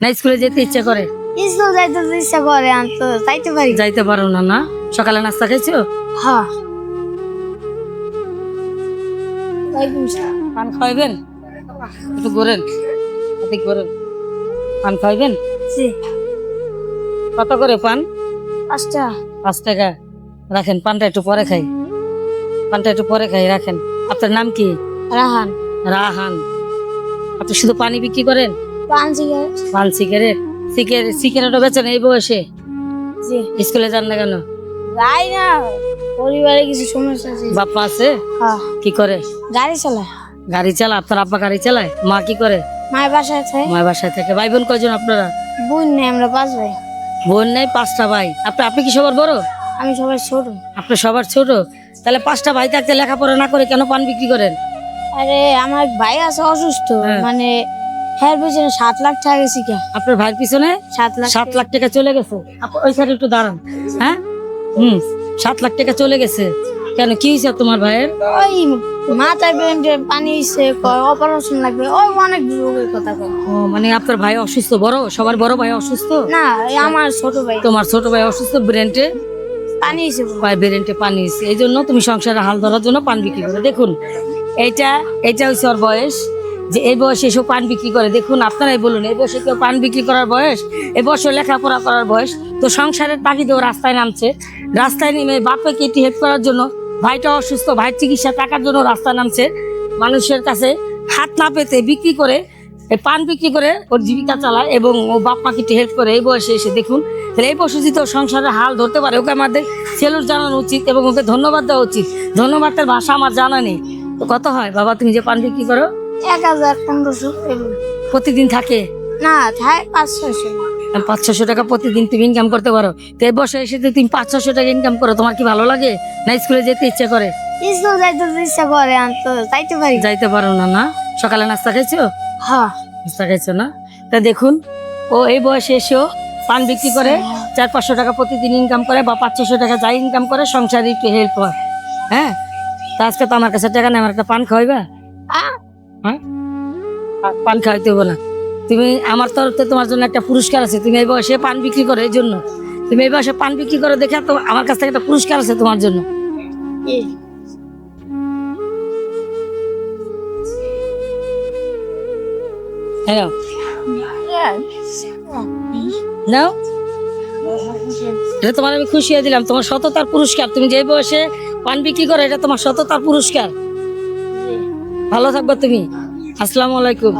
না স্কুলে যেতে ইচ্ছা করে? স্কুল যাইতে ইচ্ছা করে তো যাইতে পারি। যাইতে পারো না না? সকালে নাস্তা খাইছো? হ্যাঁ। পান খাওয়াবেন একটু ঘোরেন এদিক ঘোরেন। পান খাওয়াবেন জি। কত করে পান? পাঁচটা পাঁচ টাকা। রাখেন পানটা একটু পরে খাই। পানটা একটু পরে খাই রাখেন। আপনার নাম কি? রাহান। রাহান। আপনি শুধু পানি বিক্রি করেন? পান সিগারেট। পান সিগারেট? সিগারেট সিগারেটও বেচেন এই বয়সে? জি। স্কুলে যান না কেন? যাই না পরিবারে কিছু সমস্যা আছে। বাপ্পা আছে? হ্যাঁ। কি করে? গাড়ি চালায়। গাড়ি চালা আপনার আব্বা গাড়ি চালায়? মা কি করে? মায়ের বাসায় আছে। মায়ের বাসায় থেকে। ভাই বোন কয়জন আপনারা? বোন নেই আমরা পাঁচ ভাই। বোন নেই পাঁচটা ভাই। আপনি আপনি কি সবার বড়? আমি সবার ছোট। আপনি সবার ছোট? তাহলে পাঁচটা ভাই থাকতে লেখাপড়া না করে কেন পান বিক্রি করেন? আরে আমার ভাই আছে অসুস্থ। হ্যাঁ। মানে হ্যাঁ পেছনে সাত লাখ টাকা গেছি কে আপনার ভাইয়ের পিছনে সাত লাখ সাত লাখ টাকা চলে গেছে। ওই সাইডে একটু দাঁড়ান। হ্যাঁ? হুম সাত লাখ টাকা চলে গেছে। কেন কি হয়েছে তোমার ভাইয়ের? ওই মাথায় পানি এসে অপারেশন লাগবে ওই অনেক রোগের কথা ও মানে আপনার ভাই অসুস্থ বড়? সবার বড় ভাই অসুস্থ? না আমার ছোট ভাই। তোমার ছোট ভাই অসুস্থ ব্রেনটে পানি। পায়ে ব্রেনটে পানি হয়েছে এই জন্য তুমি সংসারে হাল ধরার জন্য পান বিক্রি করে। দেখুন এইটা এইটা হচ্ছে ওর বয়স। যে এই বয়সে এসব পান বিক্রি করে। দেখুন, আপনারাই বলুন, এই বয়সে কেউ পান বিক্রি করার বয়স, এই বয়সে লেখাপড়া করার বয়স। তো সংসারের তাগিদে ও রাস্তায় নামছে। রাস্তায় নেমে বাপে কেটে হেল্প করার জন্য, ভাইটা অসুস্থ, ভাইয়ের চিকিৎসা টাকার জন্য রাস্তায় নামছে। মানুষের কাছে হাত না পেতে বিক্রি করে পান বিক্রি করে ওর জীবিকা চালায় এবং ও বাপ মাকে হেল্প করে। এই বয়সে এসে দেখুন, তাহলে এই বয়সে যদি সংসারের হাল ধরতে পারে, ওকে আমাদের সেলুট জানানো উচিত এবং ওকে ধন্যবাদ দেওয়া উচিত। ধন্যবাদের ভাষা আমার জানা নেই। তো কত হয়? বাবা, তুমি যে পান বিক্রি করো এক হাজার পনেরোশো প্রতিদিন থাকে? না থাই পাঁচ ছয়শো পাঁচ ছশো টাকা প্রতিদিন তুমি ইনকাম করতে পারো। তো এই এসে যদি তুমি পাঁচ ছশো টাকা ইনকাম করো তোমার কি ভালো লাগে? না স্কুলে যেতে ইচ্ছে করে? স্কুল যাইতে ইচ্ছা করে তো যাইতে পারি। যাইতে পারো না না? সকালে নাস্তা খাইছো? হ্যাঁ। নাস্তা খাইছো না? তা দেখুন ও এই বয়সে এসেও পান বিক্রি করে চার পাঁচশো টাকা প্রতিদিন ইনকাম করে বা পাঁচ ছশো টাকা যাই ইনকাম করে সংসারে একটু হেল্প হয়। হ্যাঁ? তা আজকে তো আমার কাছে টাকা নেই আমার একটা পান খাওয়াইবা? পান খাওয়াইতে হব না। তুমি আমার তরফ তোমার জন্য একটা পুরস্কার আছে। তুমি এই বয়সে পান বিক্রি করো, এই জন্য। তুমি এই বয়সে পান বিক্রি করো দেখে তো আমার কাছ থেকে একটা পুরস্কার আছে তোমার জন্য। এটা তোমার আমি খুশি হয়ে দিলাম। তোমার সততার পুরস্কার। তুমি যে বয়সে পান বিক্রি করো, এটা তোমার সততার পুরস্কার। ভালো থাকবে তুমি। আসসালামু আলাইকুম।